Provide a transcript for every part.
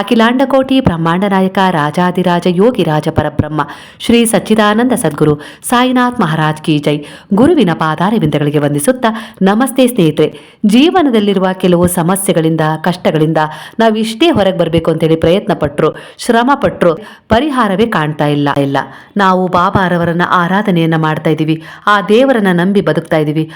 ಅಖಿಲಾಂಡಕೋಟಿ ಬ್ರಹ್ಮಾಂಡ ನಾಯಕ ರಾಜಾದಿರಾಜ ಯೋಗಿ ರಾಜ ಪರಬ್ರಹ್ಮ ಶ್ರೀ ಸಚ್ಚಿದಾನಂದ ಸದ್ಗುರು ಸಾಯಿನಾಥ್ ಮಹಾರಾಜ್ ಕಿ ಜೈ. ಗುರುವಿನ ಪಾದಾರವಿಂದಗಳಿಗೆ ವಂದಿಸುತ್ತಾ ನಮಸ್ತೆ ಸ್ನೇಹಿತರೆ. ಜೀವನದಲ್ಲಿರುವ ಕೆಲವು ಸಮಸ್ಯೆಗಳಿಂದ, ಕಷ್ಟಗಳಿಂದ ನಾವಿಷ್ಟೇ ಹೊರಗೆ ಬರಬೇಕು ಅಂತೇಳಿ ಪ್ರಯತ್ನ ಪಟ್ಟರು ಶ್ರಮ ಪಟ್ಟರು ಪರಿಹಾರವೇ ಕಾಣ್ತಾ ಇಲ್ಲ. ಇಲ್ಲ ನಾವು ಬಾಬಾರವರನ್ನ ಆರಾಧನೆಯನ್ನ ಮಾಡ್ತಾ ಇದ್ದೀವಿ, ಆ ದೇವರನ್ನ ನಂಬಿ ಬದುಕ್ತಾ ಇದ್ದೀವಿ.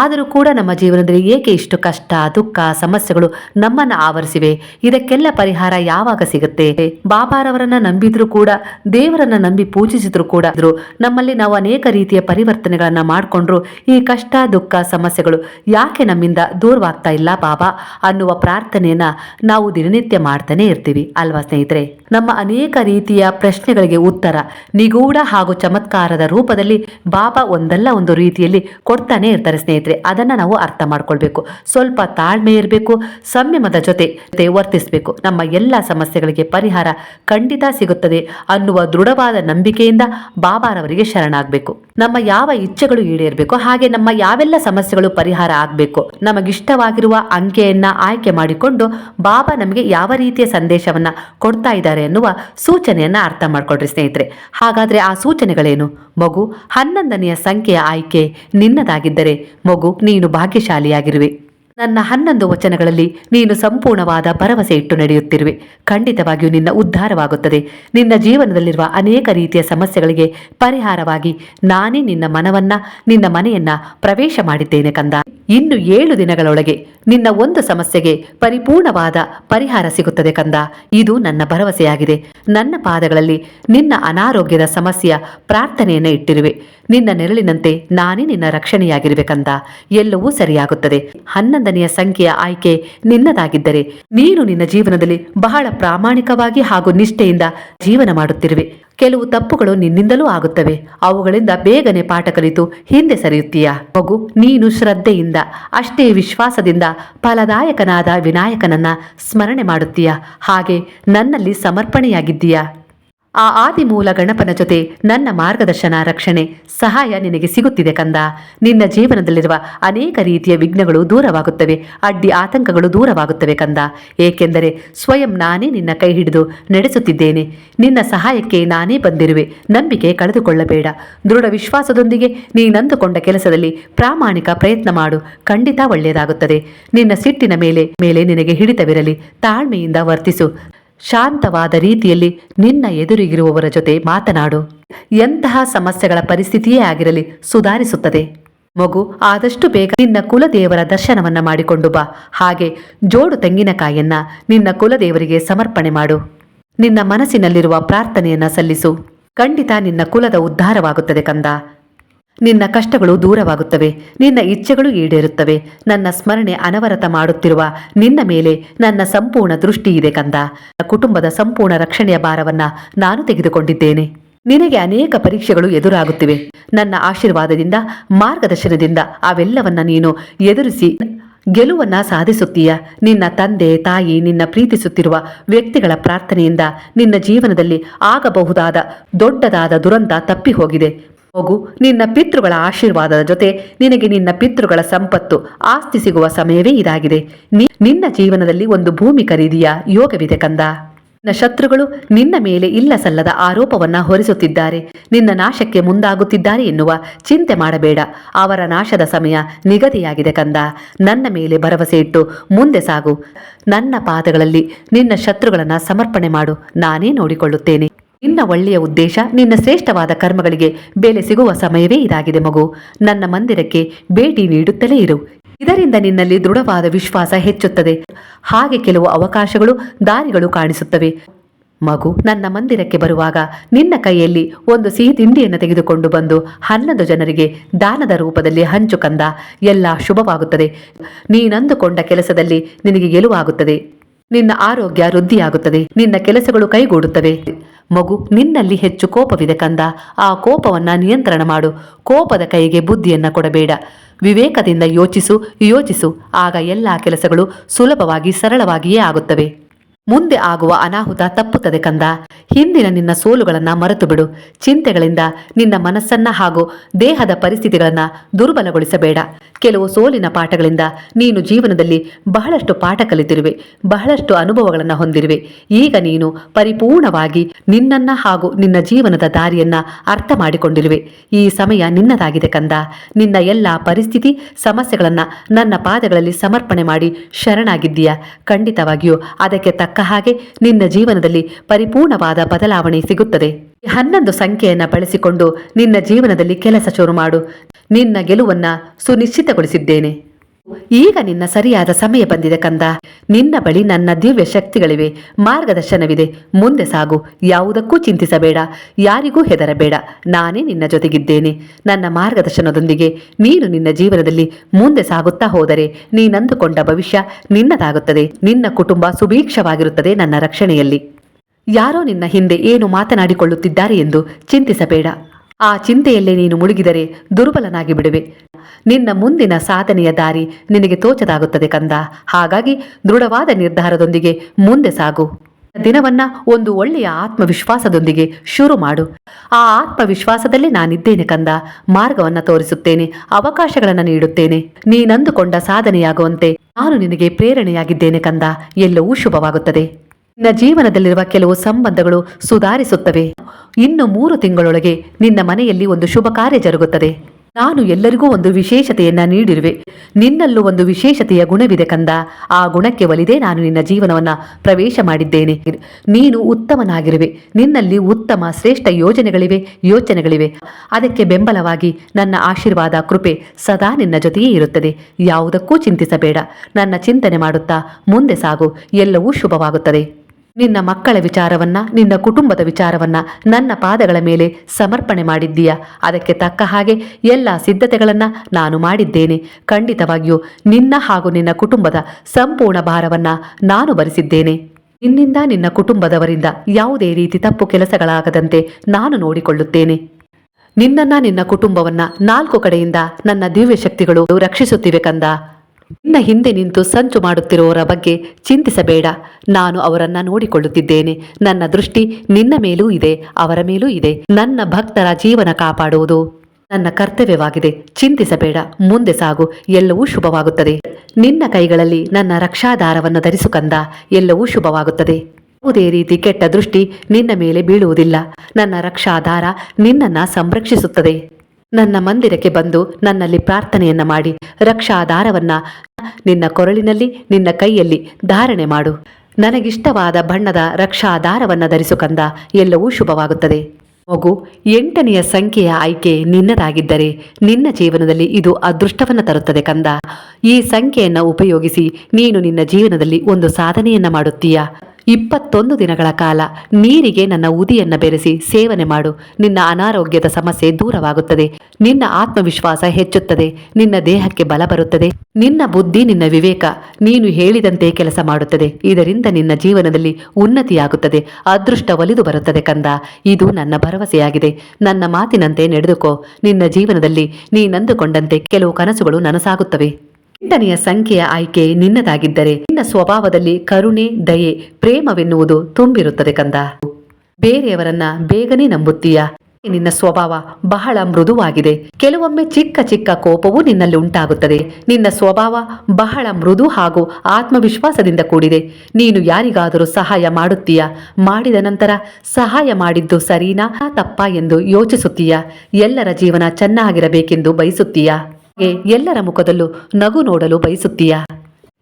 ಆದರೂ ಕೂಡ ನಮ್ಮ ಜೀವನದಲ್ಲಿ ಏಕೆ ಇಷ್ಟು ಕಷ್ಟ, ದುಃಖ, ಸಮಸ್ಯೆಗಳು ನಮ್ಮನ್ನ ಆವರಿಸಿವೆ? ಇದಕ್ಕೆಲ್ಲ ಪರಿಹಾರ ಯಾವಾಗ ಸಿಗುತ್ತೆ? ಬಾಬಾರವರನ್ನ ನಂಬಿದ್ರು ಕೂಡ, ದೇವರನ್ನ ನಂಬಿ ಪೂಜಿಸಿದ್ರು ಕೂಡ ನಮ್ಮಲ್ಲಿ ನಾವು ಅನೇಕ ರೀತಿಯ ಪರಿವರ್ತನೆಗಳನ್ನ ಮಾಡಿಕೊಂಡ್ರು ಈ ಕಷ್ಟ, ದುಃಖ, ಸಮಸ್ಯೆಗಳು ಯಾಕೆ ನಮ್ಮಿಂದ ದೂರವಾಗ್ತಾ ಇಲ್ಲ ಬಾಬಾ ಅನ್ನುವ ಪ್ರಾರ್ಥನೆಯನ್ನ ನಾವು ದಿನನಿತ್ಯ ಮಾಡ್ತಾನೆ ಇರ್ತೀವಿ. ಅಲ್ವಾ ಸ್ನೇಹಿತರೆ? ನಮ್ಮ ಅನೇಕ ರೀತಿಯ ಪ್ರಶ್ನೆಗಳಿಗೆ ಉತ್ತರ, ನಿಗೂಢ ಹಾಗೂ ಚಮತ್ಕಾರದ ರೂಪದಲ್ಲಿ ಬಾಬಾ ಒಂದಲ್ಲ ಒಂದು ರೀತಿಯಲ್ಲಿ ಕೊಡ್ತಾನೆ ಇರ್ತಾರೆ ಸ್ನೇಹಿತರೆ. ಅದನ್ನು ನಾವು ಅರ್ಥ ಮಾಡ್ಕೊಳ್ಬೇಕು. ಸ್ವಲ್ಪ ತಾಳ್ಮೆ ಇರಬೇಕು, ಸಂಯಮದ ಜೊತೆ ವರ್ತಿಸಬೇಕು. ನಮ್ಮ ಎಲ್ಲ ಸಮಸ್ಯೆಗಳಿಗೆ ಪರಿಹಾರ ಖಂಡಿತ ಸಿಗುತ್ತದೆ ಅನ್ನುವ ದೃಢವಾದ ನಂಬಿಕೆಯಿಂದ ಬಾಬಾರವರಿಗೆ ಶರಣಾಗಬೇಕು. ನಮ್ಮ ಯಾವ ಇಚ್ಛೆಗಳು ಈಡೇರಬೇಕು, ಹಾಗೆ ನಮ್ಮ ಯಾವೆಲ್ಲ ಸಮಸ್ಯೆಗಳು ಪರಿಹಾರ ಆಗಬೇಕು, ನಮಗಿಷ್ಟವಾಗಿರುವ ಅಂಕೆಯನ್ನ ಆಯ್ಕೆ ಮಾಡಿಕೊಂಡು ಬಾಬಾ ನಮಗೆ ಯಾವ ರೀತಿಯ ಸಂದೇಶವನ್ನ ಕೊಡ್ತಾ ಇದ್ದಾರೆ ಅನ್ನುವ ಸೂಚನೆಯನ್ನ ಅರ್ಥ ಮಾಡ್ಕೊಳ್ರಿ ಸ್ನೇಹಿತರೆ. ಹಾಗಾದ್ರೆ ಆ ಸೂಚನೆಗಳೇನು? ಮಗು, ಹನ್ನೊಂದನೆಯ ಸಂಖ್ಯೆಯ ಆಯ್ಕೆ ನಿನ್ನದಾಗಿದ್ದರೆ ಮಗು, ನೀನು ಭಾಗ್ಯಶಾಲಿಯಾಗಿರುವೆ. ನನ್ನ ಹನ್ನೊಂದು ವಚನಗಳಲ್ಲಿ ನೀನು ಸಂಪೂರ್ಣವಾದ ಭರವಸೆ ಇಟ್ಟು ನಡೆಯುತ್ತಿರುವೆ. ಖಂಡಿತವಾಗಿಯೂ ನಿನ್ನ ಉದ್ಧಾರವಾಗುತ್ತದೆ. ನಿನ್ನ ಜೀವನದಲ್ಲಿರುವ ಅನೇಕ ರೀತಿಯ ಸಮಸ್ಯೆಗಳಿಗೆ ಪರಿಹಾರವಾಗಿ ನಾನೇ ನಿನ್ನ ಮನವನ್ನ, ನಿನ್ನ ಮನೆಯನ್ನ ಪ್ರವೇಶ ಮಾಡಿದ್ದೇನೆ ಕಂದ ಇನ್ನು ಏಳು ದಿನಗಳೊಳಗೆ ನಿನ್ನ ಒಂದು ಸಮಸ್ಯೆಗೆ ಪರಿಪೂರ್ಣವಾದ ಪರಿಹಾರ ಸಿಗುತ್ತದೆ ಕಂದ. ಇದು ನನ್ನ ಭರವಸೆಯಾಗಿದೆ. ನನ್ನ ಪಾದಗಳಲ್ಲಿ ನಿನ್ನ ಅನಾರೋಗ್ಯದ ಸಮಸ್ಯೆಯ ಪ್ರಾರ್ಥನೆಯನ್ನ ಇಟ್ಟಿರುವೆ. ನಿನ್ನ ನೆರಳಿನಂತೆ ನಾನೇ ನಿನ್ನ ರಕ್ಷಣೆಯಾಗಿರುವೆ ಕಂದ. ಎಲ್ಲವೂ ಸರಿಯಾಗುತ್ತದೆ. ಹನ್ನೊಂದನೆಯ ಸಂಖ್ಯೆಯ ಆಯ್ಕೆ ನಿನ್ನದಾಗಿದ್ದರೆ ನೀನು ನಿನ್ನ ಜೀವನದಲ್ಲಿ ಬಹಳ ಪ್ರಾಮಾಣಿಕವಾಗಿ ಹಾಗೂ ನಿಷ್ಠೆಯಿಂದ ಜೀವನ ಮಾಡುತ್ತಿರುವೆ. ಕೆಲವು ತಪ್ಪುಗಳು ನಿನ್ನಿಂದಲೂ ಆಗುತ್ತವೆ. ಅವುಗಳಿಂದ ಬೇಗನೆ ಪಾಠ ಕಲಿತು ಹಿಂದೆ ಸರಿಯುತ್ತೀಯ. ಮಗು, ನೀನು ಶ್ರದ್ಧೆಯಿಂದ, ಅಷ್ಟೇ ವಿಶ್ವಾಸದಿಂದ ಫಲದಾಯಕನಾದ ವಿನಾಯಕನನ್ನ ಸ್ಮರಣೆ ಮಾಡುತ್ತೀಯ. ಹಾಗೆ ನನ್ನಲ್ಲಿ ಸಮರ್ಪಣೆಯಾಗಿದ್ದೀಯಾ. ಆ ಆದಿಮೂಲ ಗಣಪನ ಜೊತೆ ನನ್ನ ಮಾರ್ಗದರ್ಶನ, ರಕ್ಷಣೆ, ಸಹಾಯ ನಿನಗೆ ಸಿಗುತ್ತಿದೆ ಕಂದ. ನಿನ್ನ ಜೀವನದಲ್ಲಿರುವ ಅನೇಕ ರೀತಿಯ ವಿಘ್ನಗಳು ದೂರವಾಗುತ್ತವೆ. ಅಡ್ಡಿ ಆತಂಕಗಳು ದೂರವಾಗುತ್ತವೆ ಕಂದ. ಏಕೆಂದರೆ ಸ್ವಯಂ ನಾನೇ ನಿನ್ನ ಕೈ ಹಿಡಿದು ನಡೆಸುತ್ತಿದ್ದೇನೆ. ನಿನ್ನ ಸಹಾಯಕ್ಕೆ ನಾನೇ ಬಂದಿರುವೆ. ನಂಬಿಕೆ ಕಳೆದುಕೊಳ್ಳಬೇಡ. ದೃಢ ವಿಶ್ವಾಸದೊಂದಿಗೆ ನೀನಂದುಕೊಂಡ ಕೆಲಸದಲ್ಲಿ ಪ್ರಾಮಾಣಿಕ ಪ್ರಯತ್ನ ಮಾಡು. ಖಂಡಿತ ಒಳ್ಳೆಯದಾಗುತ್ತದೆ. ನಿನ್ನ ಸಿಟ್ಟಿನ ಮೇಲೆ ಮೇಲೆ ನಿನಗೆ ಹಿಡಿತವಿರಲಿ. ತಾಳ್ಮೆಯಿಂದ ವರ್ತಿಸು. ಶಾಂತವಾದ ರೀತಿಯಲ್ಲಿ ನಿನ್ನ ಎದುರಿಗಿರುವವರ ಜೊತೆ ಮಾತನಾಡು. ಎಂತಹ ಸಮಸ್ಯೆಗಳ ಪರಿಸ್ಥಿತಿಯೇ ಆಗಿರಲಿ ಸುಧಾರಿಸುತ್ತದೆ. ಮಗು, ಆದಷ್ಟು ಬೇಗ ನಿನ್ನ ಕುಲದೇವರ ದರ್ಶನವನ್ನ ಮಾಡಿಕೊಂಡು ಬಾ. ಹಾಗೆ ಜೋಡು ತೆಂಗಿನಕಾಯಿಯನ್ನ ನಿನ್ನ ಕುಲದೇವರಿಗೆ ಸಮರ್ಪಣೆ ಮಾಡು. ನಿನ್ನ ಮನಸ್ಸಿನಲ್ಲಿರುವ ಪ್ರಾರ್ಥನೆಯನ್ನ ಸಲ್ಲಿಸು. ಖಂಡಿತ ನಿನ್ನ ಕುಲದ ಉದ್ಧಾರವಾಗುತ್ತದೆ ಕಂದ. ನಿನ್ನ ಕಷ್ಟಗಳು ದೂರವಾಗುತ್ತವೆ, ನಿನ್ನ ಇಚ್ಛೆಗಳು ಈಡೇರುತ್ತವೆ, ನನ್ನ ಸ್ಮರಣೆ ಅನವರತ ಮಾಡುತ್ತಿರುವ ನಿನ್ನ ಮೇಲೆ ನನ್ನ ಸಂಪೂರ್ಣ ದೃಷ್ಟಿ ಇದೆ ಕಂದ. ಕುಟುಂಬದ ಸಂಪೂರ್ಣ ರಕ್ಷಣೆಯ ಭಾರವನ್ನ ನಾನು ತೆಗೆದುಕೊಂಡಿದ್ದೇನೆ. ನಿನಗೆ ಅನೇಕ ಪರೀಕ್ಷೆಗಳು ಎದುರಾಗುತ್ತಿವೆ. ನನ್ನ ಆಶೀರ್ವಾದದಿಂದ, ಮಾರ್ಗದರ್ಶನದಿಂದ ಅವೆಲ್ಲವನ್ನ ನೀನು ಎದುರಿಸಿ ಗೆಲುವನ್ನ ಸಾಧಿಸುತ್ತೀಯ. ನಿನ್ನ ತಂದೆ, ತಾಯಿ, ನಿನ್ನ ಪ್ರೀತಿಸುತ್ತಿರುವ ವ್ಯಕ್ತಿಗಳ ಪ್ರಾರ್ಥನೆಯಿಂದ ನಿನ್ನ ಜೀವನದಲ್ಲಿ ಆಗಬಹುದಾದ ದೊಡ್ಡದಾದ ದುರಂತ ತಪ್ಪಿ ಹೋಗಿದೆ ಮಗು ನಿನ್ನ ಪಿತೃಗಳ ಆಶೀರ್ವಾದದ ಜೊತೆ ನಿನಗೆ ನಿನ್ನ ಪಿತೃಗಳ ಸಂಪತ್ತು ಆಸ್ತಿ ಸಿಗುವ ಸಮಯವೇ ಇದಾಗಿದೆ. ನಿನ್ನ ಜೀವನದಲ್ಲಿ ಒಂದು ಭೂಮಿ ಖರೀದಿಯ ಯೋಗವಿದೆ ಕಂದ. ನಿನ್ನ ಶತ್ರುಗಳು ನಿನ್ನ ಮೇಲೆ ಇಲ್ಲ ಸಲ್ಲದ ಆರೋಪವನ್ನ ಹೊರಿಸುತ್ತಿದ್ದಾರೆ. ನಿನ್ನ ನಾಶಕ್ಕೆ ಮುಂದಾಗುತ್ತಿದ್ದಾರೆ ಎನ್ನುವ ಚಿಂತೆ ಮಾಡಬೇಡ. ಅವರ ನಾಶದ ಸಮಯ ನಿಗದಿಯಾಗಿದೆ ಕಂದ. ನನ್ನ ಮೇಲೆ ಭರವಸೆ ಇಟ್ಟು ಮುಂದೆ ಸಾಗು. ನನ್ನ ಪಾದಗಳಲ್ಲಿ ನಿನ್ನ ಶತ್ರುಗಳನ್ನ ಸಮರ್ಪಣೆ ಮಾಡು. ನಾನೇ ನೋಡಿಕೊಳ್ಳುತ್ತೇನೆ. ನಿನ್ನ ಒಳ್ಳೆಯ ಉದ್ದೇಶ, ನಿನ್ನ ಶ್ರೇಷ್ಠವಾದ ಕರ್ಮಗಳಿಗೆ ಬೆಲೆ ಸಿಗುವ ಸಮಯವೇ ಇದಾಗಿದೆ ಮಗು. ನನ್ನ ಮಂದಿರಕ್ಕೆ ಭೇಟಿ ನೀಡುತ್ತಲೇ ಇರು. ಇದರಿಂದ ನಿನ್ನಲ್ಲಿ ದೃಢವಾದ ವಿಶ್ವಾಸ ಹೆಚ್ಚುತ್ತದೆ. ಹಾಗೆ ಕೆಲವು ಅವಕಾಶಗಳು, ದಾರಿಗಳು ಕಾಣಿಸುತ್ತವೆ. ಮಗು, ನನ್ನ ಮಂದಿರಕ್ಕೆ ಬರುವಾಗ ನಿನ್ನ ಕೈಯಲ್ಲಿ ಒಂದು ಸಿಹಿ ತಿಂಡಿಯನ್ನು ತೆಗೆದುಕೊಂಡು ಬಂದು ಹನ್ನೊಂದು ಜನರಿಗೆ ದಾನದ ರೂಪದಲ್ಲಿ ಹಂಚು ಕಂದ. ಎಲ್ಲ ಶುಭವಾಗುತ್ತದೆ. ನೀನಂದುಕೊಂಡ ಕೆಲಸದಲ್ಲಿ ನಿನಗೆ ಗೆಲುವಾಗುತ್ತದೆ. ನಿನ್ನ ಆರೋಗ್ಯ ವೃದ್ಧಿಯಾಗುತ್ತದೆ. ನಿನ್ನ ಕೆಲಸಗಳು ಕೈಗೂಡುತ್ತವೆ. ಮಗು, ನಿನ್ನಲ್ಲಿ ಹೆಚ್ಚು ಕೋಪವಿದೆ ಕಂದ. ಆ ಕೋಪವನ್ನ ನಿಯಂತ್ರಣ ಮಾಡು. ಕೋಪದ ಕೈಗೆ ಬುದ್ಧಿಯನ್ನ ಕೊಡಬೇಡ. ವಿವೇಕದಿಂದ ಯೋಚಿಸು ಯೋಚಿಸು. ಆಗ ಎಲ್ಲ ಕೆಲಸಗಳು ಸುಲಭವಾಗಿ ಸರಳವಾಗಿಯೇ ಆಗುತ್ತವೆ. ಮುಂದೆ ಆಗುವ ಅನಾಹುತ ತಪ್ಪುತ್ತದೆ ಕಂದ. ಹಿಂದಿನ ನಿನ್ನ ಸೋಲುಗಳನ್ನ ಮರೆತು ಬಿಡು ಚಿಂತೆಗಳಿಂದ ನಿನ್ನ ಮನಸ್ಸನ್ನ ಹಾಗೂ ದೇಹದ ಪರಿಸ್ಥಿತಿಗಳನ್ನ ದುರ್ಬಲಗೊಳಿಸಬೇಡ. ಕೆಲವು ಸೋಲಿನ ಪಾಠಗಳಿಂದ ನೀನು ಜೀವನದಲ್ಲಿ ಬಹಳಷ್ಟು ಪಾಠ ಕಲಿತಿರುವೆ, ಬಹಳಷ್ಟು ಅನುಭವಗಳನ್ನು ಹೊಂದಿರುವೆ. ಈಗ ನೀನು ಪರಿಪೂರ್ಣವಾಗಿ ನಿನ್ನನ್ನ ಹಾಗೂ ನಿನ್ನ ಜೀವನದ ದಾರಿಯನ್ನ ಅರ್ಥ ಮಾಡಿಕೊಂಡಿರುವೆ. ಈ ಸಮಯ ನಿನ್ನದಾಗಿದೆ ಕಂದ. ನಿನ್ನ ಎಲ್ಲ ಪರಿಸ್ಥಿತಿ, ಸಮಸ್ಯೆಗಳನ್ನ ನನ್ನ ಪಾದಗಳಲ್ಲಿ ಸಮರ್ಪಣೆ ಮಾಡಿ ಶರಣಾಗಿದ್ದೀಯ? ಖಂಡಿತವಾಗಿಯೂ ಅದಕ್ಕೆ ತಕ್ಕ ಹಾಗೆ ನಿನ್ನ ಜೀವನದಲ್ಲಿ ಪರಿಪೂರ್ಣವಾದ ಬದಲಾವಣೆ ಸಿಗುತ್ತದೆ. ಹನ್ನೊಂದು ಸಂಖ್ಯೆಯನ್ನ ಬಳಸಿಕೊಂಡು ನಿನ್ನ ಜೀವನದಲ್ಲಿ ಕೆಲಸ ಶುರು ಮಾಡು. ನಿನ್ನ ಗೆಲುವನ್ನ ಸುನಿಶ್ಚಿತಗೊಳಿಸಿದ್ದೇನೆ. ಈಗ ನಿನ್ನ ಸರಿಯಾದ ಸಮಯ ಬಂದಿದೆ ಕಂದ. ನಿನ್ನ ಬಳಿ ನನ್ನ ದಿವ್ಯ ಶಕ್ತಿಗಳಿವೆ. ಮಾರ್ಗದರ್ಶನವಿದೆ. ಮುಂದೆ ಸಾಗು. ಯಾವುದಕ್ಕೂ ಚಿಂತಿಸಬೇಡ. ಯಾರಿಗೂ ಹೆದರಬೇಡ. ನಾನೇ ನಿನ್ನ ಜೊತೆಗಿದ್ದೇನೆ. ನನ್ನ ಮಾರ್ಗದರ್ಶನದೊಂದಿಗೆ ನೀನು ನಿನ್ನ ಜೀವನದಲ್ಲಿ ಮುಂದೆ ಸಾಗುತ್ತಾ ಹೋದರೆ ನೀನಂದುಕೊಂಡ ಭವಿಷ್ಯ ನಿನ್ನದಾಗುತ್ತದೆ. ನಿನ್ನ ಕುಟುಂಬ ಸುಭೀಕ್ಷವಾಗಿರುತ್ತದೆ ನನ್ನ ರಕ್ಷಣೆಯಲ್ಲಿ. ಯಾರೋ ನಿನ್ನ ಹಿಂದೆ ಏನು ಮಾತನಾಡಿಕೊಳ್ಳುತ್ತಿದ್ದಾರೆ ಎಂದು ಚಿಂತಿಸಬೇಡ. ಆ ಚಿಂತೆಯಲ್ಲೇ ನೀನು ಮುಳುಗಿದರೆ ದುರ್ಬಲನಾಗಿ ಬಿಡುವೆ. ನಿನ್ನ ಮುಂದಿನ ಸಾಧನೆಯ ದಾರಿ ನಿನಗೆ ತೋಚದಾಗುತ್ತದೆ ಕಂದ. ಹಾಗಾಗಿ ದೃಢವಾದ ನಿರ್ಧಾರದೊಂದಿಗೆ ಮುಂದೆ ಸಾಗು. ದಿನವನ್ನ ಒಂದು ಒಳ್ಳೆಯ ಆತ್ಮವಿಶ್ವಾಸದೊಂದಿಗೆ ಶುರು ಮಾಡು. ಆ ಆತ್ಮವಿಶ್ವಾಸದಲ್ಲಿ ನಾನಿದ್ದೇನೆ ಕಂದ. ಮಾರ್ಗವನ್ನ ತೋರಿಸುತ್ತೇನೆ. ಅವಕಾಶಗಳನ್ನು ನೀಡುತ್ತೇನೆ. ನೀನಂದುಕೊಂಡ ಸಾಧನೆಯಾಗುವಂತೆ ನಾನು ನಿನಗೆ ಪ್ರೇರಣೆಯಾಗಿದ್ದೇನೆ ಕಂದ. ಎಲ್ಲವೂ ಶುಭವಾಗುತ್ತದೆ. ನಿನ್ನ ಜೀವನದಲ್ಲಿರುವ ಕೆಲವು ಸಂಬಂಧಗಳು ಸುಧಾರಿಸುತ್ತವೆ. ಇನ್ನು ಮೂರು ತಿಂಗಳೊಳಗೆ ನಿನ್ನ ಮನೆಯಲ್ಲಿ ಒಂದು ಶುಭ ಕಾರ್ಯ ಜರುಗುತ್ತದೆ. ನಾನು ಎಲ್ಲರಿಗೂ ಒಂದು ವಿಶೇಷತೆಯನ್ನ ನೀಡಿರುವೆ. ನಿನ್ನಲ್ಲೂ ಒಂದು ವಿಶೇಷತೆಯ ಗುಣವಿದೆ ಕಂದ. ಆ ಗುಣಕ್ಕೆ ಒಲಿದೇ ನಾನು ನಿನ್ನ ಜೀವನವನ್ನ ಪ್ರವೇಶ ಮಾಡಿದ್ದೇನೆ. ನೀನು ಉತ್ತಮನಾಗಿರುವೆ. ನಿನ್ನಲ್ಲಿ ಉತ್ತಮ, ಶ್ರೇಷ್ಠ ಯೋಜನೆಗಳಿವೆ, ಯೋಚನೆಗಳಿವೆ. ಅದಕ್ಕೆ ಬೆಂಬಲವಾಗಿ ನನ್ನ ಆಶೀರ್ವಾದ, ಕೃಪೆ ಸದಾ ನಿನ್ನ ಜೊತೆಯೇ ಇರುತ್ತದೆ. ಯಾವುದಕ್ಕೂ ಚಿಂತಿಸಬೇಡ. ನನ್ನ ಚಿಂತನೆ ಮಾಡುತ್ತಾ ಮುಂದೆ ಸಾಗು. ಎಲ್ಲವೂ ಶುಭವಾಗುತ್ತದೆ. ನಿನ್ನ ಮಕ್ಕಳ ವಿಚಾರವನ್ನ, ನಿನ್ನ ಕುಟುಂಬದ ವಿಚಾರವನ್ನ, ನನ್ನ ಪಾದಗಳ ಮೇಲೆ ಸಮರ್ಪಣೆ ಮಾಡಿದ್ದೀಯ? ಅದಕ್ಕೆ ತಕ್ಕ ಹಾಗೆ ಎಲ್ಲ ಸಿದ್ಧತೆಗಳನ್ನ ನಾನು ಮಾಡಿದ್ದೇನೆ. ಖಂಡಿತವಾಗಿಯೂ ನಿನ್ನ ಹಾಗೂ ನಿನ್ನ ಕುಟುಂಬದ ಸಂಪೂರ್ಣ ಭಾರವನ್ನ ನಾನು ಭರಿಸಿದ್ದೇನೆ. ನಿನ್ನಿಂದ ನಿನ್ನ ಕುಟುಂಬದವರಿಂದ ಯಾವುದೇ ರೀತಿ ತಪ್ಪು ಕೆಲಸಗಳಾಗದಂತೆ ನಾನು ನೋಡಿಕೊಳ್ಳುತ್ತೇನೆ. ನಿನ್ನನ್ನ ನಿನ್ನ ಕುಟುಂಬವನ್ನ ನಾಲ್ಕು ಕಡೆಯಿಂದ ನನ್ನ ದಿವ್ಯ ಶಕ್ತಿಗಳು ರಕ್ಷಿಸುತ್ತಿವೆ ಕಂದ. ನಿನ್ನ ಹಿಂದೆ ನಿಂತು ಸಂಚು ಮಾಡುತ್ತಿರುವವರ ಬಗ್ಗೆ ಚಿಂತಿಸಬೇಡ. ನಾನು ಅವರನ್ನ ನೋಡಿಕೊಳ್ಳುತ್ತಿದ್ದೇನೆ. ನನ್ನ ದೃಷ್ಟಿ ನಿನ್ನ ಮೇಲೂ ಇದೆ, ಅವರ ಮೇಲೂ ಇದೆ. ನನ್ನ ಭಕ್ತರ ಜೀವನ ಕಾಪಾಡುವುದು ನನ್ನ ಕರ್ತವ್ಯವಾಗಿದೆ. ಚಿಂತಿಸಬೇಡ. ಮುಂದೆ ಸಾಗು. ಎಲ್ಲವೂ ಶುಭವಾಗುತ್ತದೆ. ನಿನ್ನ ಕೈಗಳಲ್ಲಿ ನನ್ನ ರಕ್ಷಾಧಾರವನ್ನು ಧರಿಸು ಕಂದ. ಎಲ್ಲವೂ ಶುಭವಾಗುತ್ತದೆ. ಯಾವುದೇ ರೀತಿ ಕೆಟ್ಟ ದೃಷ್ಟಿ ನಿನ್ನ ಮೇಲೆ ಬೀಳುವುದಿಲ್ಲ. ನನ್ನ ರಕ್ಷಾಧಾರ ನಿನ್ನನ್ನ ಸಂರಕ್ಷಿಸುತ್ತದೆ. ನನ್ನ ಮಂದಿರಕ್ಕೆ ಬಂದು ನನ್ನಲ್ಲಿ ಪ್ರಾರ್ಥನೆಯನ್ನ ಮಾಡಿ ರಕ್ಷಾಧಾರವನ್ನ ನಿನ್ನ ಕೊರಳಿನಲ್ಲಿ, ನಿನ್ನ ಕೈಯಲ್ಲಿ ಧಾರಣೆ ಮಾಡು. ನನಗಿಷ್ಟವಾದ ಬಣ್ಣದ ರಕ್ಷಾಧಾರವನ್ನ ಧರಿಸು ಕಂದ, ಎಲ್ಲವೂ ಶುಭವಾಗುತ್ತದೆ. ಮಗು, ಎಂಟನೆಯ ಸಂಖ್ಯೆಯ ಆಯ್ಕೆ ನಿನ್ನದಾಗಿದ್ದರೆ, ನಿನ್ನ ಜೀವನದಲ್ಲಿ ಇದು ಅದೃಷ್ಟವನ್ನು ತರುತ್ತದೆ ಕಂದ. ಈ ಸಂಖ್ಯೆಯನ್ನ ಉಪಯೋಗಿಸಿ, ನೀನು ನಿನ್ನ ಜೀವನದಲ್ಲಿ ಒಂದು ಸಾಧನೆಯನ್ನ ಮಾಡುತ್ತೀಯಾ? ಇಪ್ಪತ್ತೊಂದು ದಿನಗಳ ಕಾಲ ನೀರಿಗೆ ನನ್ನ ಉದಿಯನ್ನ ಬೆರೆಸಿ ಸೇವನೆ ಮಾಡು. ನಿನ್ನ ಅನಾರೋಗ್ಯದ ಸಮಸ್ಯೆ ದೂರವಾಗುತ್ತದೆ. ನಿನ್ನ ಆತ್ಮವಿಶ್ವಾಸ ಹೆಚ್ಚುತ್ತದೆ. ನಿನ್ನ ದೇಹಕ್ಕೆ ಬಲ ಬರುತ್ತದೆ. ನಿನ್ನ ಬುದ್ಧಿ ನಿನ್ನ ವಿವೇಕ ನೀನು ಹೇಳಿದಂತೆ ಕೆಲಸ ಮಾಡುತ್ತದೆ. ಇದರಿಂದ ನಿನ್ನ ಜೀವನದಲ್ಲಿ ಉನ್ನತಿಯಾಗುತ್ತದೆ. ಅದೃಷ್ಟ ಒಲಿದು ಬರುತ್ತದೆ ಕಂದ. ಇದು ನನ್ನ ಭರವಸೆಯಾಗಿದೆ. ನನ್ನ ಮಾತಿನಂತೆ ನಡೆದುಕೋ. ನಿನ್ನ ಜೀವನದಲ್ಲಿ ನೀನಂದುಕೊಂಡಂತೆ ಕೆಲವು ಕನಸುಗಳು ನನಸಾಗುತ್ತವೆ. ಎಂಟನೆಯ ಸಂಖ್ಯೆಯ ಆಯ್ಕೆ ನಿನ್ನದಾಗಿದ್ದರೆ ನಿನ್ನ ಸ್ವಭಾವದಲ್ಲಿ ಕರುಣೆ, ದಯೆ, ಪ್ರೇಮವೆನ್ನುವುದು ತುಂಬಿರುತ್ತದೆ ಕಂದ. ಬೇರೆಯವರನ್ನ ಬೇಗನೆ ನಂಬುತ್ತೀಯ. ನಿನ್ನ ಸ್ವಭಾವ ಬಹಳ ಮೃದುವಾಗಿದೆ. ಕೆಲವೊಮ್ಮೆ ಚಿಕ್ಕ ಚಿಕ್ಕ ಕೋಪವು ನಿನ್ನಲ್ಲಿ ಉಂಟಾಗುತ್ತದೆ. ನಿನ್ನ ಸ್ವಭಾವ ಬಹಳ ಮೃದು ಹಾಗೂ ಆತ್ಮವಿಶ್ವಾಸದಿಂದ ಕೂಡಿದೆ. ನೀನು ಯಾರಿಗಾದರೂ ಸಹಾಯ ಮಾಡುತ್ತೀಯ? ಮಾಡಿದ ನಂತರ ಸಹಾಯ ಮಾಡಿದ್ದು ಸರಿನಾ, ತಪ್ಪಾ ಎಂದು ಯೋಚಿಸುತ್ತೀಯ? ಎಲ್ಲರ ಜೀವನ ಚೆನ್ನಾಗಿರಬೇಕೆಂದು ಬಯಸುತ್ತೀಯಾ? ಎಲ್ಲರ ಮುಖದಲ್ಲೂ ನಗು ನೋಡಲು ಬಯಸುತ್ತೀಯಾ?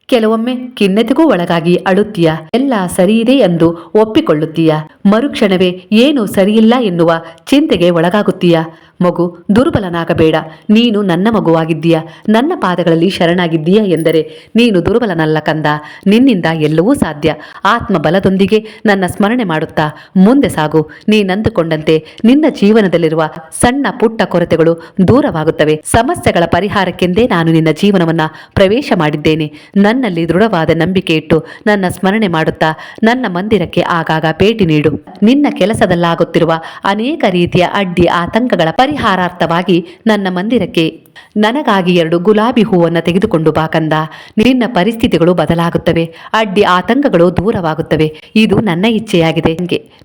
ಕೆಲವೊಮ್ಮೆ ಖಿನ್ನತೆಗೂ ಒಳಗಾಗಿ ಅಳುತ್ತೀಯ? ಎಲ್ಲ ಸರಿಯಿದೆ ಎಂದು ಒಪ್ಪಿಕೊಳ್ಳುತ್ತೀಯ? ಮರುಕ್ಷಣವೇ ಏನು ಸರಿಯಿಲ್ಲ ಎನ್ನುವ ಚಿಂತೆಗೆ ಒಳಗಾಗುತ್ತೀಯ? ಮಗು, ದುರ್ಬಲನಾಗಬೇಡ. ನೀನು ನನ್ನ ಮಗುವಾಗಿದ್ದೀಯ. ನನ್ನ ಪಾದಗಳಲ್ಲಿ ಶರಣಾಗಿದ್ದೀಯ ಎಂದರೆ, ನೀನು ದುರ್ಬಲನಲ್ಲ ಕಂದ. ನಿನ್ನಿಂದ ಎಲ್ಲವೂ ಸಾಧ್ಯ. ಆತ್ಮ ಬಲದೊಂದಿಗೆ ನನ್ನ ಸ್ಮರಣೆ ಮಾಡುತ್ತಾ, ಮುಂದೆ ಸಾಗು. ನೀನಂದುಕೊಂಡಂತೆ ನಿನ್ನ ಜೀವನದಲ್ಲಿರುವ ಸಣ್ಣ ಪುಟ್ಟ ಕೊರತೆಗಳು ದೂರವಾಗುತ್ತವೆ. ಸಮಸ್ಯೆಗಳ ಪರಿಹಾರಕ್ಕೆಂದೇ ನಾನು ನಿನ್ನ ಜೀವನವನ್ನ ಪ್ರವೇಶ ಮಾಡಿದ್ದೇನೆ. ನನ್ನಲ್ಲಿ ದೃಢವಾದ ನಂಬಿಕೆ ಇಟ್ಟು ನನ್ನ ಸ್ಮರಣೆ ಮಾಡುತ್ತಾ, ನನ್ನ ಮಂದಿರಕ್ಕೆ ಆಗಾಗ ಭೇಟಿ ನೀಡು. ನಿನ್ನ ಕೆಲಸದಲ್ಲಾಗುತ್ತಿರುವ ಅನೇಕ ರೀತಿಯ ಅಡ್ಡಿ ಆತಂಕಗಳ ಪರಿಹಾರಾರ್ಥವಾಗಿ ನನ್ನ ಮಂದಿರಕ್ಕೆ ನನಗಾಗಿ ಎರಡು ಗುಲಾಬಿ ಹೂವನ್ನು ತೆಗೆದುಕೊಂಡು ಬಾ ಕಂದ. ನಿನ್ನ ಪರಿಸ್ಥಿತಿಗಳು ಬದಲಾಗುತ್ತವೆ. ಅಡ್ಡಿ ಆತಂಕಗಳು ದೂರವಾಗುತ್ತವೆ. ಇದು ನನ್ನ ಇಚ್ಛೆಯಾಗಿದೆ.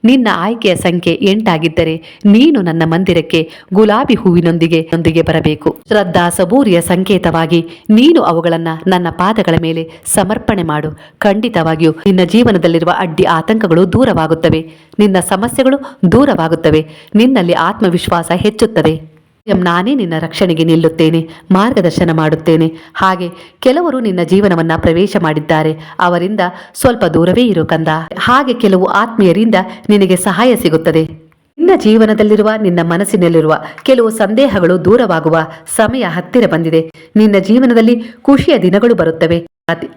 ನಿನ್ನ ಆಯ್ಕೆಯ ಸಂಖ್ಯೆ ಎಂಟಾಗಿದ್ದರೆ ನೀನು ನನ್ನ ಮಂದಿರಕ್ಕೆ ಗುಲಾಬಿ ಹೂವಿನೊಂದಿಗೆ ನೊಂದಿಗೆ ಬರಬೇಕು. ಶ್ರದ್ಧಾ ಸಬೂರಿಯ ಸಂಕೇತವಾಗಿ ನೀನು ಅವುಗಳನ್ನು ನನ್ನ ಪಾದಗಳ ಮೇಲೆ ಸಮರ್ಪಣೆ ಮಾಡು. ಖಂಡಿತವಾಗಿಯೂ ನಿನ್ನ ಜೀವನದಲ್ಲಿರುವ ಅಡ್ಡಿ ಆತಂಕಗಳು ದೂರವಾಗುತ್ತವೆ. ನಿನ್ನ ಸಮಸ್ಯೆಗಳು ದೂರವಾಗುತ್ತವೆ. ನಿನ್ನಲ್ಲಿ ಆತ್ಮವಿಶ್ವಾಸ ಹೆಚ್ಚುತ್ತದೆ. ನಾನೇ ನಿನ್ನ ರಕ್ಷಣೆಗೆ ನಿಲ್ಲುತ್ತೇನೆ, ಮಾರ್ಗದರ್ಶನ ಮಾಡುತ್ತೇನೆ. ಹಾಗೆ ಕೆಲವರು ನಿನ್ನ ಜೀವನವನ್ನ ಪ್ರವೇಶ ಮಾಡಿದ್ದಾರೆ. ಅವರಿಂದ ಸ್ವಲ್ಪ ದೂರವೇ ಇರು ಕಂದ. ಹಾಗೆ ಕೆಲವು ಆತ್ಮೀಯರಿಂದ ನಿನಗೆ ಸಹಾಯ ಸಿಗುತ್ತದೆ. ನಿನ್ನ ಜೀವನದಲ್ಲಿರುವ, ನಿನ್ನ ಮನಸ್ಸಿನಲ್ಲಿರುವ ಕೆಲವು ಸಂದೇಹಗಳು ದೂರವಾಗುವ ಸಮಯ ಹತ್ತಿರ ಬಂದಿದೆ. ನಿನ್ನ ಜೀವನದಲ್ಲಿ ಖುಷಿಯ ದಿನಗಳು ಬರುತ್ತವೆ.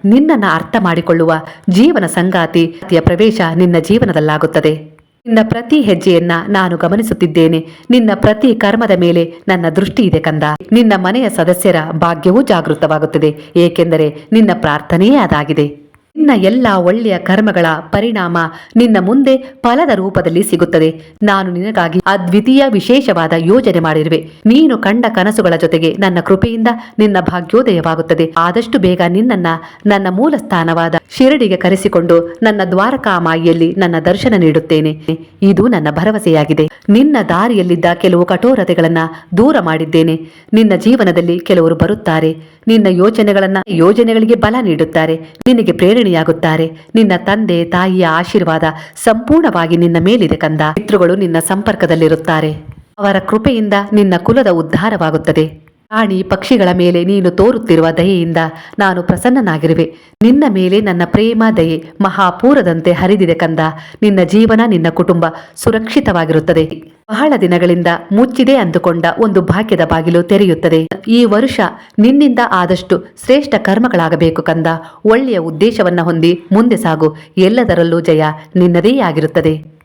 ನಿನ್ನನ್ನು ಅರ್ಥ ಮಾಡಿಕೊಳ್ಳುವ ಜೀವನ ಸಂಗಾತಿಯ ಪ್ರವೇಶ ನಿನ್ನ ಜೀವನದಲ್ಲಾಗುತ್ತದೆ. ನಿನ್ನ ಪ್ರತಿ ಹೆಜ್ಜೆಯನ್ನ ನಾನು ಗಮನಿಸುತ್ತಿದ್ದೇನೆ. ನಿನ್ನ ಪ್ರತಿ ಕರ್ಮದ ಮೇಲೆ ನನ್ನ ದೃಷ್ಟಿ ಇದೆ ಕಂದ. ನಿನ್ನ ಮನೆಯ ಸದಸ್ಯರ ಭಾಗ್ಯವೂ ಜಾಗೃತವಾಗುತ್ತದೆ. ಏಕೆಂದರೆ ನಿನ್ನ ಪ್ರಾರ್ಥನೆಯೇ ಅದಾಗಿದೆ. ನಿನ್ನ ಎಲ್ಲ ಒಳ್ಳೆಯ ಕರ್ಮಗಳ ಪರಿಣಾಮ ನಿನ್ನ ಮುಂದೆ ಫಲದ ರೂಪದಲ್ಲಿ ಸಿಗುತ್ತದೆ. ನಾನು ನಿನಗಾಗಿ ಅದ್ವಿತೀಯ ವಿಶೇಷವಾದ ಯೋಜನೆ ಮಾಡಿರುವೆ. ನೀನು ಕಂಡ ಕನಸುಗಳ ಜೊತೆಗೆ ನನ್ನ ಕೃಪೆಯಿಂದ ನಿನ್ನ ಭಾಗ್ಯೋದಯವಾಗುತ್ತದೆ. ಆದಷ್ಟು ಬೇಗ ನಿನ್ನನ್ನ ನನ್ನ ಮೂಲ ಸ್ಥಾನವಾದ ಶಿರಡಿಗೆ ಕರೆಸಿಕೊಂಡು ನನ್ನ ದ್ವಾರಕಾಮಾಯಿಯಲ್ಲಿ ನನ್ನ ದರ್ಶನ ನೀಡುತ್ತೇನೆ. ಇದು ನನ್ನ ಭರವಸೆಯಾಗಿದೆ. ನಿನ್ನ ದಾರಿಯಲ್ಲಿದ್ದ ಕೆಲವು ಕಠೋರತೆಗಳನ್ನ ದೂರ ಮಾಡಿದ್ದೇನೆ. ನಿನ್ನ ಜೀವನದಲ್ಲಿ ಕೆಲವರು ಬರುತ್ತಾರೆ. ನಿನ್ನ ಯೋಚನೆಗಳನ್ನ ಯೋಜನೆಗಳಿಗೆ ಬಲ ನೀಡುತ್ತಾರೆ. ನಿನಗೆ ಪ್ರೇರಣೆಯಾಗುತ್ತಾರೆ ನಿನ್ನ ತಂದೆ, ತಾಯಿಯ ಆಶೀರ್ವಾದ ಸಂಪೂರ್ಣವಾಗಿ ನಿನ್ನ ಮೇಲಿದೆ ಕಂದ. ಪಿತೃಗಳು ನಿನ್ನ ಸಂಪರ್ಕದಲ್ಲಿರುತ್ತಾರೆ. ಅವರ ಕೃಪೆಯಿಂದ ನಿನ್ನ ಕುಲದ ಉದ್ಧಾರವಾಗುತ್ತದೆ. ಪ್ರಾಣಿ ಪಕ್ಷಿಗಳ ಮೇಲೆ ನೀನು ತೋರುತ್ತಿರುವ ದಯೆಯಿಂದ ನಾನು ಪ್ರಸನ್ನನಾಗಿರುವೆ. ನಿನ್ನ ಮೇಲೆ ನನ್ನ ಪ್ರೇಮ ದಯೆ ಮಹಾಪೂರದಂತೆ ಹರಿದಿದೆ ಕಂದ. ನಿನ್ನ ಜೀವನ ನಿನ್ನ ಕುಟುಂಬ ಸುರಕ್ಷಿತವಾಗಿರುತ್ತದೆ. ಬಹಳ ದಿನಗಳಿಂದ ಮುಚ್ಚಿದೆ ಅಂದುಕೊಂಡ ಒಂದು ಭಾಗ್ಯದ ಬಾಗಿಲು ತೆರೆಯುತ್ತದೆ. ಈ ವರುಷ ನಿನ್ನಿಂದ ಆದಷ್ಟು ಶ್ರೇಷ್ಠ ಕರ್ಮಗಳಾಗಬೇಕು ಕಂದ. ಒಳ್ಳೆಯ ಉದ್ದೇಶವನ್ನ ಹೊಂದಿ ಮುಂದೆ ಸಾಗು. ಎಲ್ಲದರಲ್ಲೂ ಜಯ ನಿನ್ನದೇ ಆಗಿರುತ್ತದೆ.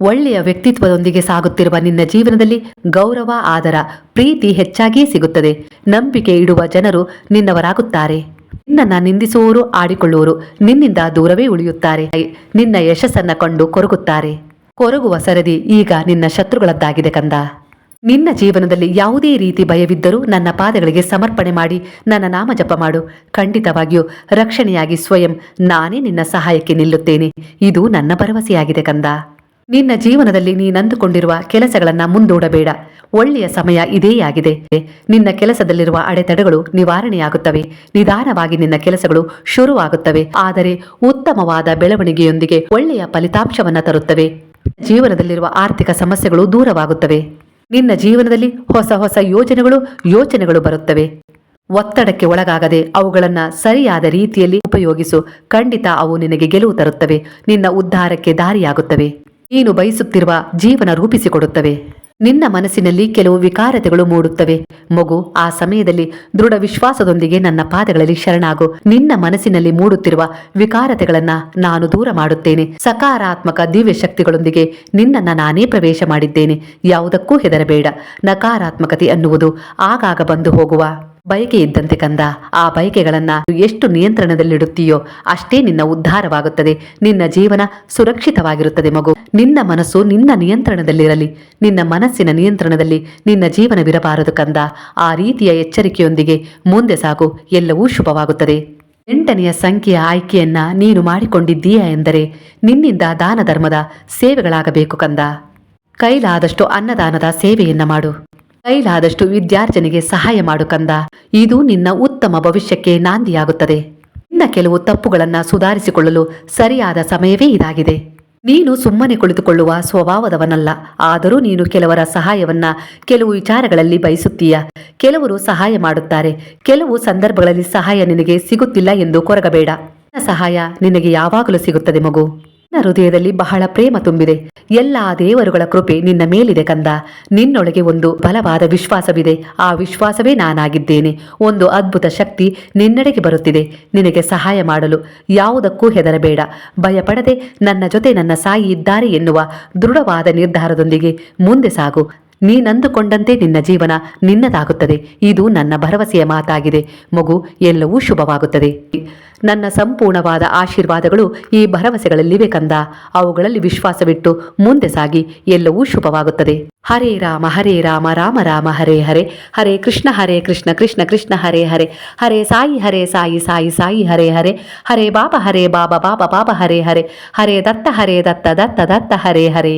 ಒಳ್ಳೆಯ ವ್ಯಕ್ತಿತ್ವದೊಂದಿಗೆ ಸಾಗುತ್ತಿರುವ ನಿನ್ನ ಜೀವನದಲ್ಲಿ ಗೌರವ, ಆದರ, ಪ್ರೀತಿ ಹೆಚ್ಚಾಗಿಯೇ ಸಿಗುತ್ತದೆ. ನಂಬಿಕೆ ಇಡುವ ಜನರು ನಿನ್ನವರಾಗುತ್ತಾರೆ. ನಿನ್ನನ್ನ ನಿಂದಿಸುವವರು ಆಡಿಕೊಳ್ಳುವರು. ನಿನ್ನಿಂದ ದೂರವೇ ಉಳಿಯುತ್ತಾರೆ. ನಿನ್ನ ಯಶಸ್ಸನ್ನ ಕಂಡು ಕೊರಗುತ್ತಾರೆ. ಕೊರಗುವ ಸರದಿ ಈಗ ನಿನ್ನ ಶತ್ರುಗಳದ್ದಾಗಿದೆ ಕಂದ. ನಿನ್ನ ಜೀವನದಲ್ಲಿ ಯಾವುದೇ ರೀತಿ ಭಯವಿದ್ದರೂ ನನ್ನ ಪಾದಗಳಿಗೆ ಸಮರ್ಪಣೆ ಮಾಡಿ, ನನ್ನ ನಾಮ ಜಪ ಮಾಡು. ಖಂಡಿತವಾಗಿಯೂ ರಕ್ಷಣೆಯಾಗಿ ಸ್ವಯಂ ನಾನೇ ನಿನ್ನ ಸಹಾಯಕ್ಕೆ ನಿಲ್ಲುತ್ತೇನೆ. ಇದು ನನ್ನ ಭರವಸೆಯಾಗಿದೆ ಕಂದ. ನಿನ್ನ ಜೀವನದಲ್ಲಿ ನೀನಂದುಕೊಂಡಿರುವ ಕೆಲಸಗಳನ್ನ ಮುಂದೂಡಬೇಡ. ಒಳ್ಳೆಯ ಸಮಯ ಇದೇ ಆಗಿದೆ. ನಿನ್ನ ಕೆಲಸದಲ್ಲಿರುವ ಅಡೆತಡೆಗಳು ನಿವಾರಣೆಯಾಗುತ್ತವೆ. ನಿಧಾನವಾಗಿ ನಿನ್ನ ಕೆಲಸಗಳು ಶುರುವಾಗುತ್ತವೆ. ಆದರೆ ಉತ್ತಮವಾದ ಬೆಳವಣಿಗೆಯೊಂದಿಗೆ ಒಳ್ಳೆಯ ಫಲಿತಾಂಶವನ್ನ ತರುತ್ತವೆ. ಜೀವನದಲ್ಲಿರುವ ಆರ್ಥಿಕ ಸಮಸ್ಯೆಗಳು ದೂರವಾಗುತ್ತವೆ. ನಿನ್ನ ಜೀವನದಲ್ಲಿ ಹೊಸ ಹೊಸ ಯೋಜನೆಗಳು, ಯೋಚನೆಗಳು ಬರುತ್ತವೆ. ಒತ್ತಡಕ್ಕೆ ಒಳಗಾಗದೆ ಅವುಗಳನ್ನ ಸರಿಯಾದ ರೀತಿಯಲ್ಲಿ ಉಪಯೋಗಿಸು. ಖಂಡಿತ ಅವು ನಿನಗೆ ಗೆಲುವು ತರುತ್ತವೆ. ನಿನ್ನ ಉದ್ಧಾರಕ್ಕೆ ದಾರಿಯಾಗುತ್ತವೆ. ನೀನು ಬಯಸುತ್ತಿರುವ ಜೀವನ ರೂಪಿಸಿಕೊಡುತ್ತವೆ. ನಿನ್ನ ಮನಸ್ಸಿನಲ್ಲಿ ಕೆಲವು ವಿಕಾರತೆಗಳು ಮೂಡುತ್ತವೆ. ಮಗು, ಆ ಸಮಯದಲ್ಲಿ ದೃಢ ವಿಶ್ವಾಸದೊಂದಿಗೆ ನನ್ನ ಪಾದಗಳಲ್ಲಿ ಶರಣಾಗು. ನಿನ್ನ ಮನಸ್ಸಿನಲ್ಲಿ ಮೂಡುತ್ತಿರುವ ವಿಕಾರತೆಗಳನ್ನ ನಾನು ದೂರ ಮಾಡುತ್ತೇನೆ. ಸಕಾರಾತ್ಮಕ ದಿವ್ಯ ಶಕ್ತಿಗಳೊಂದಿಗೆ ನಿನ್ನನ್ನ ನಾನೇ ಪ್ರವೇಶ ಮಾಡಿದ್ದೇನೆ. ಯಾವುದಕ್ಕೂ ಹೆದರಬೇಡ. ನಕಾರಾತ್ಮಕತೆ ಅನ್ನುವುದು ಆಗಾಗ ಬಂದು ಹೋಗುವ. ಬಯಕೆ ಇದ್ದಂತೆ ಕಂದ, ಆ ಬಯಕೆಗಳನ್ನ ಎಷ್ಟು ನಿಯಂತ್ರಣದಲ್ಲಿಡುತ್ತೀಯೋ ಅಷ್ಟೇ ನಿನ್ನ ಉದ್ಧಾರವಾಗುತ್ತದೆ. ನಿನ್ನ ಜೀವನ ಸುರಕ್ಷಿತವಾಗಿರುತ್ತದೆ ಮಗು. ನಿನ್ನ ಮನಸ್ಸು ನಿನ್ನ ನಿಯಂತ್ರಣದಲ್ಲಿರಲಿ. ನಿನ್ನ ಮನಸ್ಸಿನ ನಿಯಂತ್ರಣದಲ್ಲಿ ನಿನ್ನ ಜೀವನವಿರಬಾರದು ಕಂದ. ಆ ರೀತಿಯ ಎಚ್ಚರಿಕೆಯೊಂದಿಗೆ ಮುಂದೆ ಸಾಗು. ಎಲ್ಲವೂ ಶುಭವಾಗುತ್ತದೆ. ಎಂಟನೆಯ ಸಂಖ್ಯೆಯ ಆಯ್ಕೆಯನ್ನ ನೀನು ಮಾಡಿಕೊಂಡಿದ್ದೀಯಾ ಎಂದರೆ, ನಿನ್ನಿಂದ ದಾನ ಧರ್ಮದ ಸೇವೆಗಳಾಗಬೇಕು ಕಂದ. ಕೈಲಾದಷ್ಟು ಅನ್ನದಾನದ ಸೇವೆಯನ್ನ ಮಾಡು. ಕೈಲಾದಷ್ಟು ವಿದ್ಯಾರ್ಜನೆಗೆ ಸಹಾಯ ಮಾಡು ಕಂದ. ಇದು ನಿನ್ನ ಉತ್ತಮ ಭವಿಷ್ಯಕ್ಕೆ ನಾಂದಿಯಾಗುತ್ತದೆ. ನಿನ್ನ ಕೆಲವು ತಪ್ಪುಗಳನ್ನ ಸುಧಾರಿಸಿಕೊಳ್ಳಲು ಸರಿಯಾದ ಸಮಯವೇ ಇದಾಗಿದೆ. ನೀನು ಸುಮ್ಮನೆ ಕುಳಿತುಕೊಳ್ಳುವ ಸ್ವಭಾವದವನಲ್ಲ. ಆದರೂ ನೀನು ಕೆಲವರ ಸಹಾಯವನ್ನ ಕೆಲವು ವಿಚಾರಗಳಲ್ಲಿ ಬಯಸುತ್ತೀಯ. ಕೆಲವರು ಸಹಾಯ ಮಾಡುತ್ತಾರೆ. ಕೆಲವು ಸಂದರ್ಭಗಳಲ್ಲಿ ಸಹಾಯ ನಿನಗೆ ಸಿಗುತ್ತಿಲ್ಲ ಎಂದು ಕೊರಗಬೇಡ. ಸಹಾಯ ನಿನಗೆ ಯಾವಾಗಲೂ ಸಿಗುತ್ತದೆ ಮಗು. ನಿನ್ನ ಹೃದಯದಲ್ಲಿ ಬಹಳ ಪ್ರೇಮ ತುಂಬಿದೆ. ಎಲ್ಲಾ ದೇವರುಗಳ ಕೃಪೆ ನಿನ್ನ ಮೇಲಿದೆ ಕಂದ. ನಿನ್ನೊಳಗೆ ಒಂದು ಬಲವಾದ ವಿಶ್ವಾಸವಿದೆ. ಆ ವಿಶ್ವಾಸವೇ ನಾನಾಗಿದ್ದೇನೆ. ಒಂದು ಅದ್ಭುತ ಶಕ್ತಿ ನಿನ್ನೆಡೆಗೆ ಬರುತ್ತಿದೆ. ನಿನಗೆ ಸಹಾಯ ಮಾಡಲು ಯಾವುದಕ್ಕೂ ಹೆದರಬೇಡ. ಭಯಪಡದೆ ನನ್ನ ಜೊತೆ ನನ್ನ ಸಾಯಿ ಇದ್ದಾರೆ ಎನ್ನುವ ದೃಢವಾದ ನಿರ್ಧಾರದೊಂದಿಗೆ ಮುಂದೆ ಸಾಗು. ನೀನಂದುಕೊಂಡಂತೆ ನಿನ್ನ ಜೀವನ ನಿನ್ನದಾಗುತ್ತದೆ. ಇದು ನನ್ನ ಭರವಸೆಯ ಮಾತಾಗಿದೆ. ಮಗು, ಎಲ್ಲವೂ ಶುಭವಾಗುತ್ತದೆ. ನನ್ನ ಸಂಪೂರ್ಣವಾದ ಆಶೀರ್ವಾದಗಳು ಈ ಭರವಸೆಗಳಲ್ಲಿವೆ ಕಂದ. ಅವುಗಳಲ್ಲಿ ವಿಶ್ವಾಸವಿಟ್ಟು ಮುಂದೆ ಸಾಗಿ, ಎಲ್ಲವೂ ಶುಭವಾಗುತ್ತದೆ. ಹರೇ ರಾಮ ಹರೇ ರಾಮ ರಾಮ ರಾಮ, ಹರೇ ಹರೇ. ಹರೇ ಕೃಷ್ಣ ಹರೇ ಕೃಷ್ಣ ಕೃಷ್ಣ ಕೃಷ್ಣ, ಹರೇ ಹರೇ. ಹರೇ ಸಾಯಿ ಹರೇ ಸಾಯಿ ಸಾಯಿ ಸಾಯಿ, ಹರೇ ಹರೇ. ಹರೇ ಬಾಬಾ ಹರೇ ಬಾಬಾ ಬಾಬಾ ಬಾಬಾ, ಹರೇ ಹರೇ. ಹರೇ ದತ್ತ ಹರೇ ದತ್ತ ದತ್ತ ದತ್ತ, ಹರೇ ಹರೇ.